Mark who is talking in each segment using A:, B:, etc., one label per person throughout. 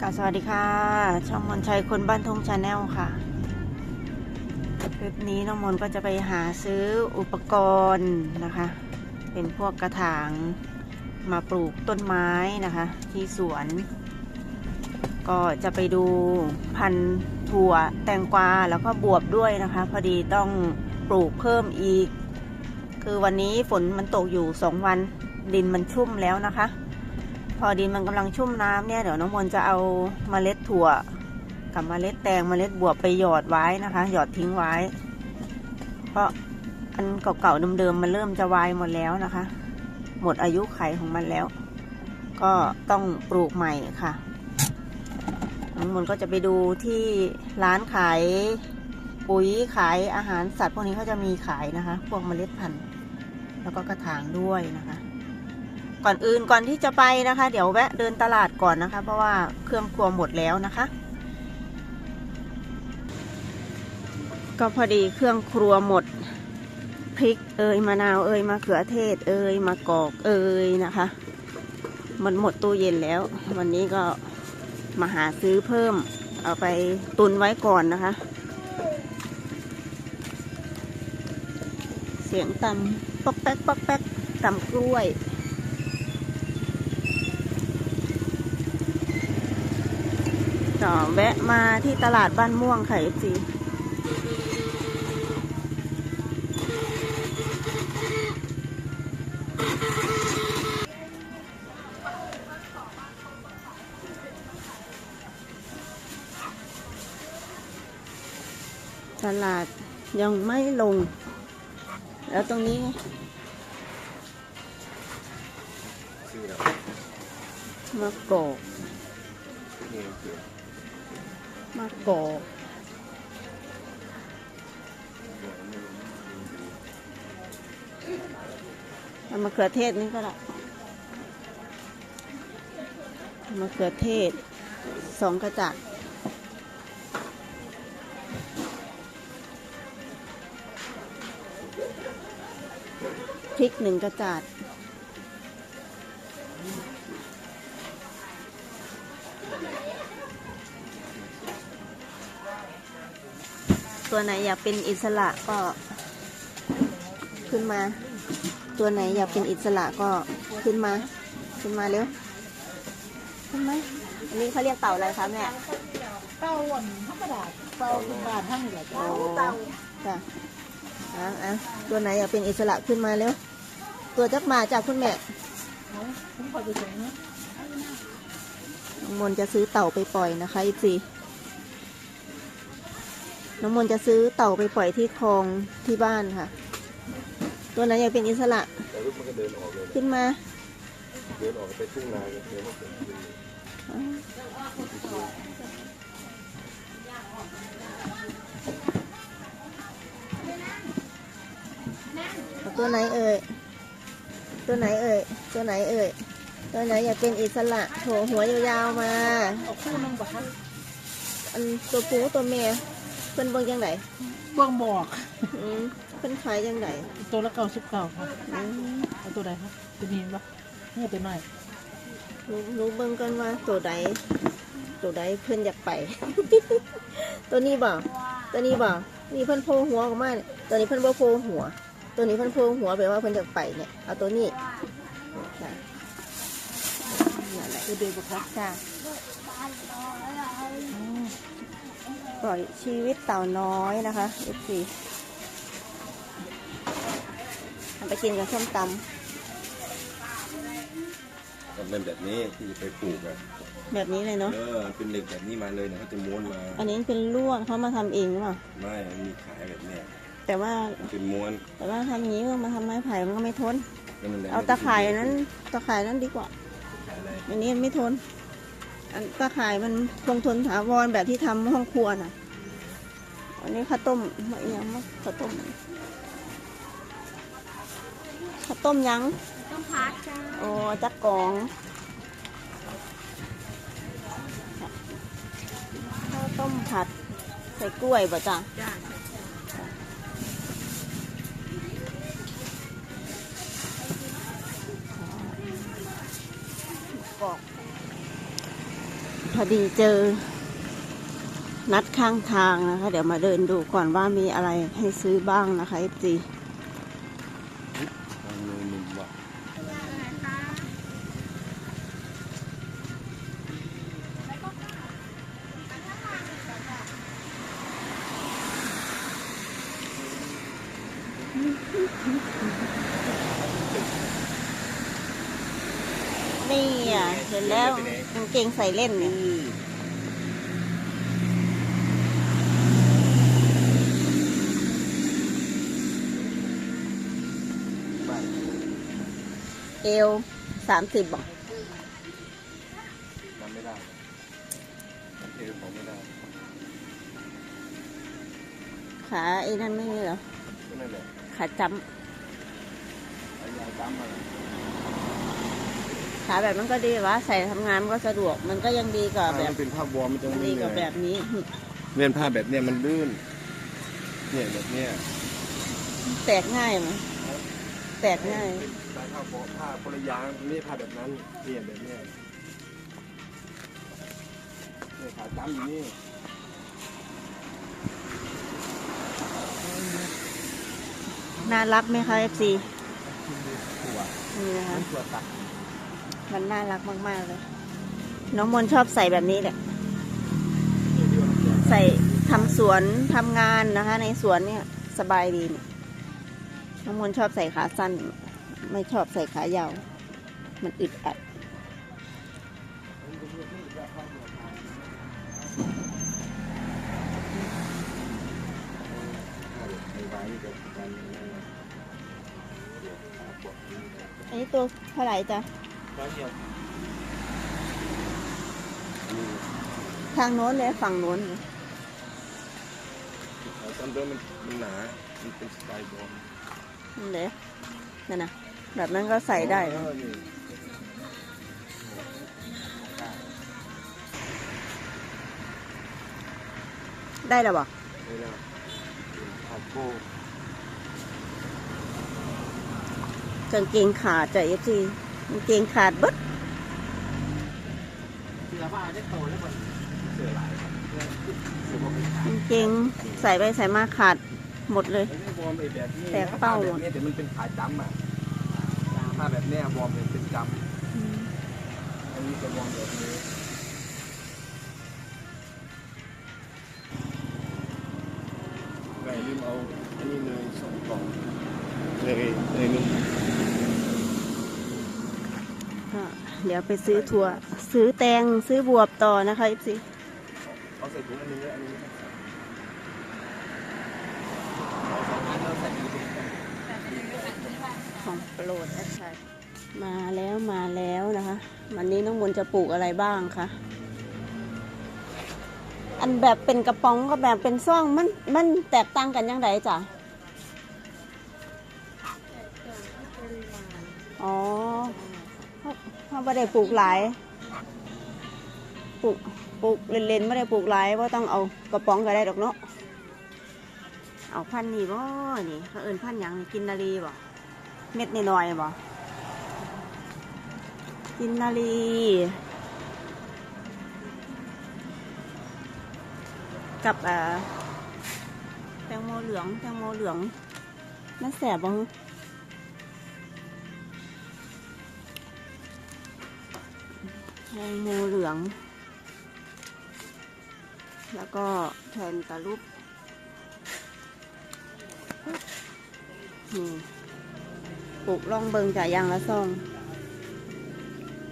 A: กาสวัสดีค่ะ ช่องมนชัยคนบ้านทงชาแนลค่ะ คลิปนี้น้องมนก็จะไปหาซื้ออุปกรณ์นะคะ เป็นพวกกระถางมาปลูกต้นไม้นะคะ ที่สวน ก็จะไปดูพันธุ์ถั่วแตงกวาแล้วก็บวบด้วยนะคะ พอดีต้องปลูกเพิ่มอีก คือวันนี้ฝนมันตกอยู่สองวันดินมันชุ่มแล้วนะคะ พอดินมันกำลังชุ่มน้ำเนี่ยเดี๋ยวน้องมนจะเอาเมล็ดถั่ว กับเมล็ดแตงเมล็ดบวบไปหยอดไว้นะคะ หยอดทิ้งไว้ เพราะอันเก่าๆเดิมๆมันเริ่มจะวายหมดแล้วนะคะ หมดอายุไขของมันแล้ว ก็ต้องปลูกใหม่ค่ะน้องมนก็จะไปดูที่ร้านขายปุ๋ยขายอาหารสัตว์พวกนี้เขาจะมีขายนะคะ พวกเมล็ดพันธุ์ แล้วก็กระถางด้วยนะคะ ก่อนอื่นก่อนที่จะไปนะคะ เดี๋ยวแวะเดินตลาดก่อนนะคะ เพราะว่าเครื่องครัวหมดแล้วนะคะ ก็พอดีเครื่องครัวหมดพริกเอยมะนาวเอยมะเขือเทศ เอยมะกอกเอยนะคะ มันหมดตู้เย็นแล้ว วันนี้ก็มาหาซื้อเพิ่ม เอาไปตุนไว้ก่อนนะคะ เสียงตำป๊อกแป๊กป๊อกแป๊กตำกล้วย ก็แวะมาที่ตลาดบ้านม่วงค่ะเอฟซีตลาดยังไม่ลง แล้วตรงนี้ มะกอก มะกอกเอามะเขือเทศนี่ก็ละมะเขือเทศสองกระจัดพริกหนึ่งกระจัด ตัวไหนอยากเป็นอิสระก็ ขึ้นมา ตัวไหนอยากเป็นอิสระก็ขึ้นมา ขึ้นมาเร็วขึ้นมาอันนี้เขาเรียกเต่าอะไรคะแม่
B: เต้าหวนธรรมดาเต้าคุณบานทั้งนี่แหละจ้ะ
A: โอ้จ้ะอะอะตัวไหนอยากเป็นอิสระขึ้นมาเร็วตัวจักมาจากคุณแม่
B: เอาผมขอไปส่งนะ
A: น้องมนต์จะซื้อเต่าไปปล่อยนะคะอีซี น้องมนต์จะซื้อเต่าไปปล่อยที่คลองที่บ้านค่ะ ตัวไหนอยากเป็นอิสระ
C: แต่ลูกมันก็เดินออกเลย
A: ขึ้นมา
C: เดินออกไปทุ่งนาเดินออกไป
A: เอาตัวไหนเอ่ย ตัวไหนเอ่ย ตัวไหนเอ่ย ตัวไหนอยากเป็นอิสระโถหัวยาวๆมา
B: เอาคู่นึงบ่คะ
A: อันตัวปูตัวเมีย เพิ่นเบิ่งยังไง
B: เบื้องบอก
A: อืมเพิ่นขายยังไง
B: ตัวละเก้าสิบเก้าค่ะ
A: อืม
B: เอาตัวใดคะตัวนี้ปะนี่ตัวน้อย
A: รู้รู้เบิ่งกันว่าตัวใดตัวใดเพิ่นอยากไป ตัวนี้บ่ตัวนี้บ่นี่เพิ่นโผล่หัวออกมาเนี่ยตัวนี้เพิ่นบ่โผล่หัว ตัวนี้เพิ่นโผล่หัวแปลว่าเพิ่นอยากไปเนี่ยเอาตัวนี้จ้ะนั่นแหละ
B: ตัวเดียวบ่คะ
A: จ้ะ ปล่อยชีวิตเต่าน้อยนะคะ F4 ทำไปกินกับส้มต
C: มันเป็นแบบนี้ที่จะไปปลูกอะำ
A: แบบนี้เลยเนาะ
C: เออเป็นเหล็กแบบนี้มาเลยนะเขาจะม้วนมา
A: อันนี้เป็นลวดเขามาทำเองหรือเปล่า
C: ไม่มันมีขายแบบเนี้ย
A: แต่ว่า
C: มันเป็นม้วน
A: แต่ว่าทำอย่างนี้มาทำไม้ไผ่มันก็ไม่ทน
C: แล้วมันแหลม
A: เอาตะข่ายอันนั้นตะข่ายนั้นดีกว่า
C: ขายอะไร
A: อันนี้ไม่ทนอัน ตะข่ายมันคงทนถาวรแบบที่ทำห้องครัวน่ะ อันนี้ข้าวต้มมะเอียงมะข้าวต้มข้าวต้มยัง
B: ต้องพัดจ้า
A: โอ้จักกองข้าวต้มผัดใส่กล้วยบ่จ้ะ
B: จ้า
A: อกทอดีเจอ นัดข้างทางนะคะ เดี๋ยวมาเดินดูก่อนว่ามีอะไรให้ซื้อบ้างนะคะ FC
C: ทางเลยหนึ่งว่ะ
A: นี่อะเห็นแล้วกางเกงใส่เล่นเนี่ย เอวสามสิบบอก
C: จำไม่ได้จำเอวของไม่ได้
A: ขาไอ้นั่นไม่มีเหรอ
C: ก็นั่นแหละ
A: ขาจ
C: ไอ้ยายจำมาแล้วำ
A: ขาแบบนั้นก็ดีวะ ใส่ทำงานมันก็สะดวก มันก็ยังดีกว่าแบ
C: มั
A: บ
C: นเป็นผ้าวอร์มมันจะไม่
A: ดี
C: เห
A: ก
C: นื่
A: ว่า
C: อย
A: แบบนี้
C: เรียนผ้าแบบเนี้ยมันลื่นเนี่ยแบบเนี้ย
A: แตกง่ายไหม แตกง่าย
C: ใส่ผ้าวอร์มผ้าคนละอยางไม่ใช่ผ้าแบบนั้นเนี่ยแบบเนี้ยเนี่ยขาจำอยู่นี่
A: น่ารักไหมคะ FC
C: ตัว
A: นี่นะคะ
C: ตัวตัด
A: มันน่ารักมากๆเลย น้องมนต์ชอบใส่แบบนี้แหละ ใส่ทำสวนทำงานนะคะ ในสวนเนี่ย สบายดีเนี่ย น้องมนชอบใส่ขาสั้น ไม่ชอบใส่ขายาว มันอึดอัด อันนี้ตัวเท่าไหร่จ๊ะทางโน้นเลยฝั่งโน้นเลย
C: ตอนเดิมมันมันหนา มันเป็นสไตล์บอล
A: นั่นเลยนั่นนะแบบนั้นก็ใส่ได้
C: เออนี่
A: ได้แล้วบ่
C: นี่นะอาโก้
A: กางเกงขาดจ้ะเอฟซีกางเกงขาดเบึด
C: เสื้อผ้าได้โตแล้วมันเสื้อลายครับเสื้อเสื้อพวกนี้
A: กางเกงใส่ไปใส่มาขาด หมดเลย
C: ไอ้นี่วอร์มไอ้แบบนี้
A: แตกเป้าหมด
C: แบบนี้แต่มันเป็นขาจำอะถ้าแบบเนี้ยวอร์มเป็นจำอันนี้จะวอร์มแบบนี้แม่ลืมเอาอันนี้เลยสองกล่องเลยเลยนุ่ม
A: ก็เดี๋ยวไปซื้อถั่ว ซื้อแตงซื้อบวบต่อนะคะเอฟซี
C: เอาใส่ถุงอันนึงแล้วอันนี้เอาสองอันแล้วใส่ถุง
A: ของ โปรดแอดชัยมาแล้วมาแล้วนะคะ วันนี้น้องมนต์จะปลูกอะไรบ้างคะอันแบบเป็นกระป๋องกับแบบเป็นซ่องมันมันแตกต่างกันยังไงจ้ะอ๋อเขาเขาไม่ได้ปลูกหลายปลูกปลูกเล่นๆไม่ได้ปลูกหลายว่าต้องเอากระป๋องก็ได้ดอกเนาะเอาพันธุ์นี่บ่นี่เขาเอิ้นพันธุ์หยังกินนารีบ่ เม็ดน้อยบ่กินนาลีกับเอ่อแตงโมเหลือง แตงโมเหลืองน่าแสบบ่แตงโมเหลือง แล้วก็แทนตะลุปนี่ ลูกร่องเบิงจ่ายยางละซอง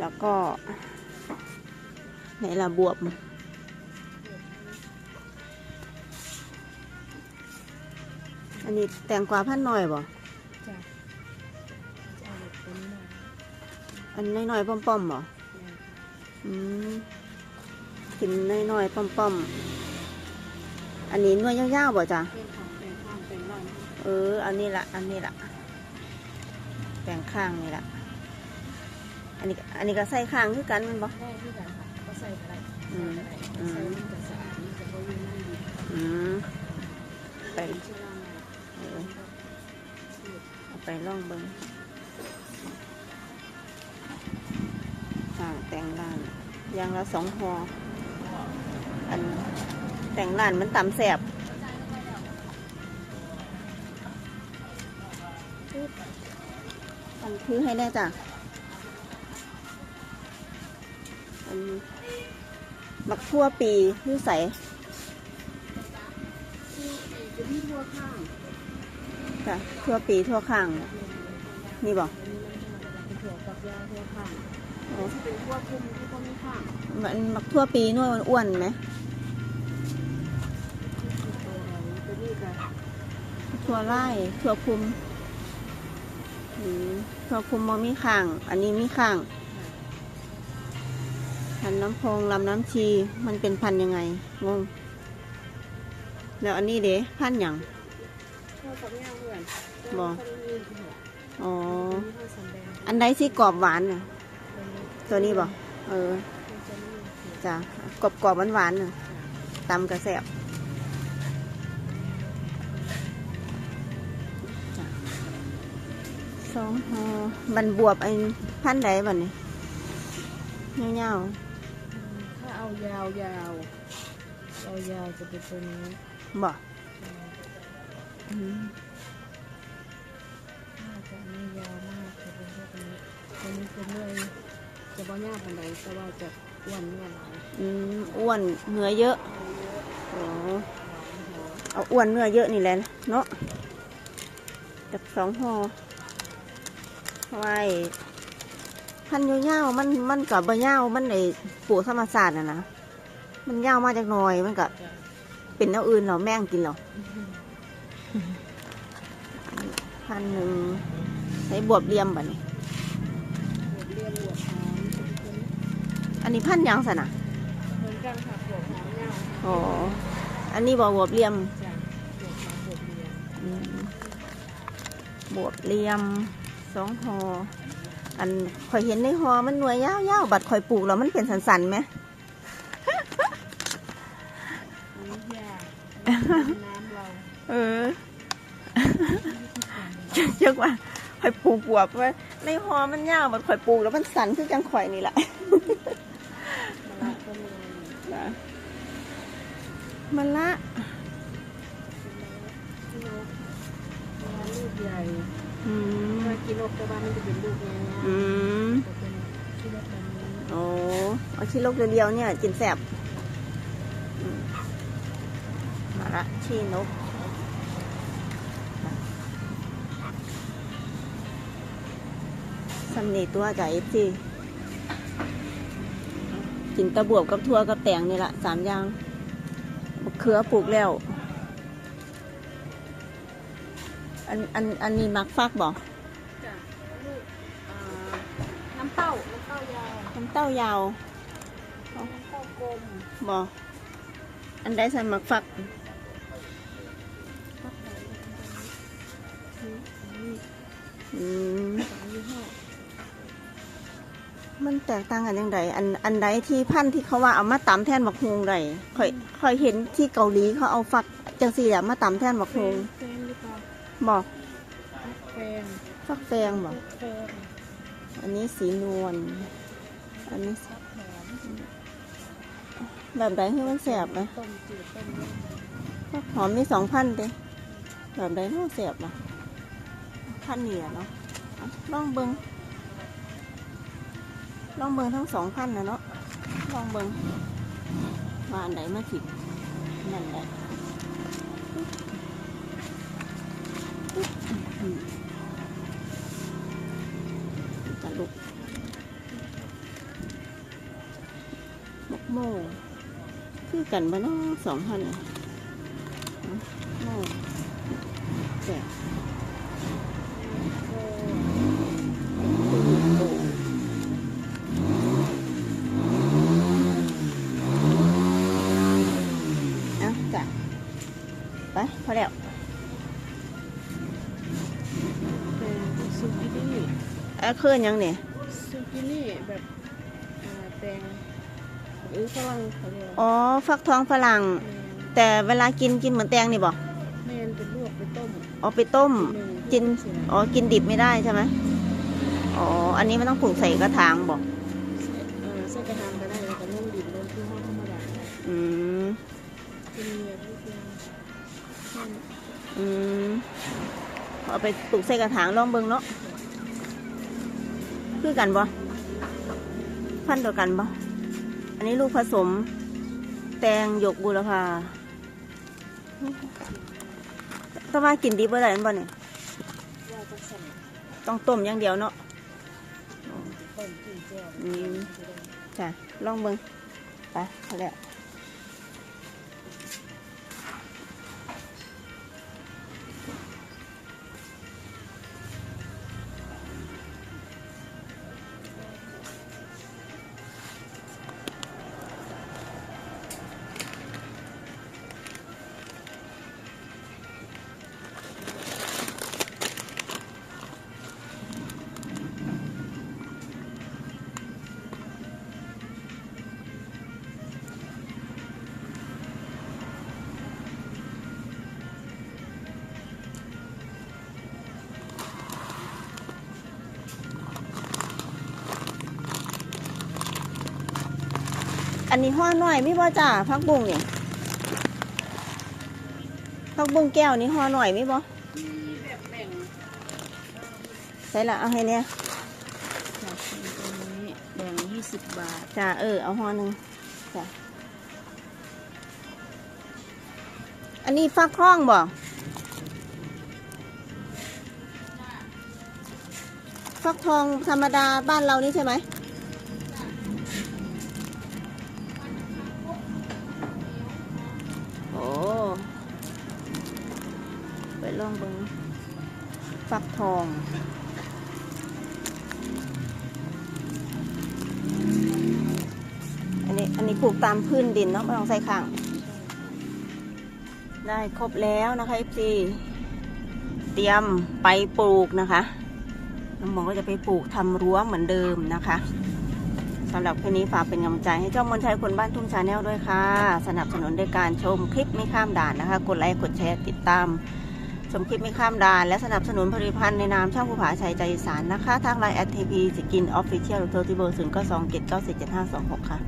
A: แล้วก็ในละบวบอันนี้แตงกวาพันหน่อยบ่
B: จ้ะเอาเด็กตัวนี้หน่อย
A: อันน้อยๆป้อมๆบ่อืมกินน้อยๆป้อมๆ อันนี้หน่วยยาวๆบ่จ้ะ
B: เป็นของเป็นข้างเป็นร่าง
A: เออ อันนี้ละ อันนี้ละแปล งข้างนี่ละอันนี้อันนี้ก็ใส่ข้างคือกันแมันบ่
B: ได้ที่กันค่ะก็ใส่อะไร
A: อืมอืม
B: ใส่มันจะสะอาดมันจะบ่ยุ่งนั่นดี
A: อืมไป
B: เป็นชื่อร่าง
A: เออเอาไปล่องเบิงข้างแต่งล่างอยางละสองหออันแต่งร้านมันตำแสบ อันคือให้แน่จ้ะอันมักทั่วปีคือใส
B: จะมีทั่วข้าง
A: จ้ะทั่วปีทั่วข้าง นี่บอก
B: เป็นถั่วฝักยาวทั่วข้าง
A: อ๋อ
B: เป็นทั่วพุ่มที่ก็ไม่ข้าง
A: มันมักทั่วปีน่วยมันอ้วนไหมทั่วไร่ทั่วคุม อืมทั่วคุมมมีข้าง อันนี้มีข้าง พันธุ์น้ำพองลำน้ำชี มันเป็นพันธุ์ยังไง งง แล้วอันนี้เด้พันธุ์หยัง
B: ทั่วฝักยาวเพื่อน
A: บ่
B: ตัวนี้คือหัว
A: อ๋อ
B: มีข้าวสันแดง
A: อันใดสิกรอบหวานน่ะ
B: ตัวนี้
A: ตัวนี้บ่เออ
B: ตัวนี้คือ
A: จ้ะ กรอบกรอบหวานหวานๆน่ะตำกระแสบ องหอบันบวบไอ้พันธุ์ใดบันนี้เงา
B: ถ้าเอายาวยาวเอายาวจะเป็นตัวนี้
A: ๆบ่อืม
B: น่าจะไม่ยาวมากจะเป็นพวกนี้ตัวนี้เป็นเนื้อจะบ่ยาวปานใดแต่ว่าจะอ้วนเนื้อหลาย
A: อืมอ้วนเนื้อเยอะอ๋อเอาอ้วนเนื้อเยอะนี่แหละเนาะจากสองหอ ไว้พันยาวๆมันมันกับบะยาวมันในปลูกธรรมศาสตร์อะนะมันยาวมาจากหน่อยมันกับเป็นแนวอื่นเหรอแม่งกินเหรอพันหนึ่งใช้บวบเลียมบ่เนี่ย
B: เรียนหัวหอมจะเป็นตัวนี้
A: อันนี้พันหยังสนะ
B: เหมือนกันค่ะหัวหอมยาว
A: อ๋ออันนี้บ่บวบเลียม
B: จ้ะหัวหอมหัวเรียน
A: อืมบวบเลียม สองหออันข่อยเห็นในหอมันหน่วยยาวๆบัดข่อยปลูกแล้วมันเป็นสันๆไหม
B: อันนี้ยาน้ำเรา
A: เออเชื่อว่าข่อยปลูกบวบไว้ในหอมันยาวบัดข่อยปลูกแล้วมันสันคือจังข่อยนี่แหละ
B: มะระก็มี
A: มันละ
B: กิโลลูกใหญ่
A: อืม
B: ถ้ากิโลกระบามันจะเป็นลูกใหญ่
A: อืม
B: จะเนกิโลแบบนี้
A: โอ้เอาชิ้นลกเรียวๆเนี่ยกินแสบมาละชีนกสำเนีตัวจ่ายเอฟซีกินตะบวบกับทั่วกับแตงนี่แหละสามอย่างเขือปลูกแล้ว อันอันอันนี้มักฟักบอกำ
B: เต้าน้ำเต้ายาว
A: น้ำเต้ายาว
B: น้ำเต้ากลม
A: บอกอันใดใส่มักฟัก
B: ฟักใส่นี่นี่
A: อืม
B: สามยี่ห้อ
A: มันแตกต่างกันยังไงอันอันใดที่พันธุ์ที่เขาว่าเอามาตำแทนบักฮวงใดค่อยค่อยเห็นที่เกาหลีเขาเอาฟักจังสี่แหละมาตำแทนบัก
B: แฟ
A: ฮวง
B: นแฟนหรือเปล่า
A: บอก
B: แฟน
A: ฟักแฟงบอก
B: แฟน
A: อันนี้สีนวล อันนี้
B: ฟักหอม
A: แบบใดให้มันแสบไหม
B: ต้มจืดต้มยำ
A: ฟักหอมมีสองพันเด้แบบใดน่าแสบนะพันเหนียเนาะอะลองเบิงลองเบิงทั้งสองพันนะเนาะลองเบิงว่าอันใดมาผิดนั่นแหละ กันบ้านาะสองพันอะเอาโม่แจก
B: โอ้
A: โอ้เอาจ้ะไปพอแล้ว
B: เป็นซูกินี่
A: เอ้าเคลื่อนยังเนี่ย
B: รือฝรั่งเขาเรียกว่า
A: อ๋อฟักทองฝรั่ง
B: แมน
A: แต่เวลากินกินเหมือนแตงนี่บอก
B: แมนเป็นลวกไปต้ม
A: เอาไปต้ม
B: หนึ่ง
A: กิน
B: เสีย
A: อ๋อกินดิบไม่ได้ใช่ไหมอ๋ออันนี้มันต้องปลูกใส่กระถางบอก
B: เอ่อใส่กระทางก็ได้แล้วก็นุ่มดิบลงที่ห้องธรรมดา
A: อืม
B: จะมีแบบลูกยางท่าน
A: อืมเอาไปปลูกใส่กระถางลองเบิ่งเนาะคือกันบ่พันธุ์เดียวกันบ่ อันนี้ลูกผสม แตงหยกบุรพาต้องมากินดีบ่ได้อันบ่เนี่ย
B: ว่าจะสั่น
A: ต้องต้มอย่างเดียวเนาะ
B: ต้นกินแก้ว
A: อืมจ้ะลองเบิ่งไปเอาแล้ว นนี้ห่อหน่อยมีบ่จ้าพักบุ้งนี่พักบุ้งแก้วนี่ห่อหน่อยมีบ่
B: มีแบบแบ่ง
A: ใส่ละเอาให้เนี่ย
B: จากตรงนี้แบ่งยี่สิบบาท
A: จ้าเออเอาห่อหนึ่งจ้าอันนี้ฟักทองบ่ฟักทองธรรมดาบ้านเรานี่ใช่ไหม ลองเบิงฟักทองอันนี้อันนี้ปลูกตามพื้นดินเนาะไม่ต้องใส่ข้างได้ครบแล้วนะคะ FC เตรียมไปปลูกนะคะน้องหมอก็จะไปปลูกทำรั้วเหมือนเดิมนะคะสำหรับคืนนี้ฝากเป็นกำลังใจให้เจ้ามนชัยคนบ้านทุ่งชาแนลด้วยค่ะ สนับสนุนด้วยการชมคลิปไม่ข้ามด่านนะคะ กดไลค์กดแชร์ติดตาม ชมคลิปไม่ข้ามด่านและสนับสนุนผลิตภัณฑ์ในนามช่างผู้ผาชัยใจสารนะคะ ทางไลน์แอททีพีสกินออฟฟิเชียลโทรที่เบอร์ศูนย์เก้าสองเจ็ดเก้าสี่เจ็ดห้าสองหกค่ะ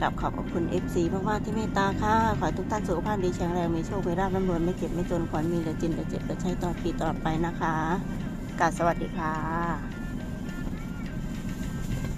A: กลับขอบคุณเอฟซีมากๆที่เมตตาค่ะ ขอให้ทุกท่านสุขภาพดีแข็งแรงมีโชคมีลาบร่ำรวยไม่เก็บไม่จนขวัญมีเหลือจินเหลือเจ็บเหลือใช้ต่อปีต่อไปนะคะกาบสวัสดีค่ะ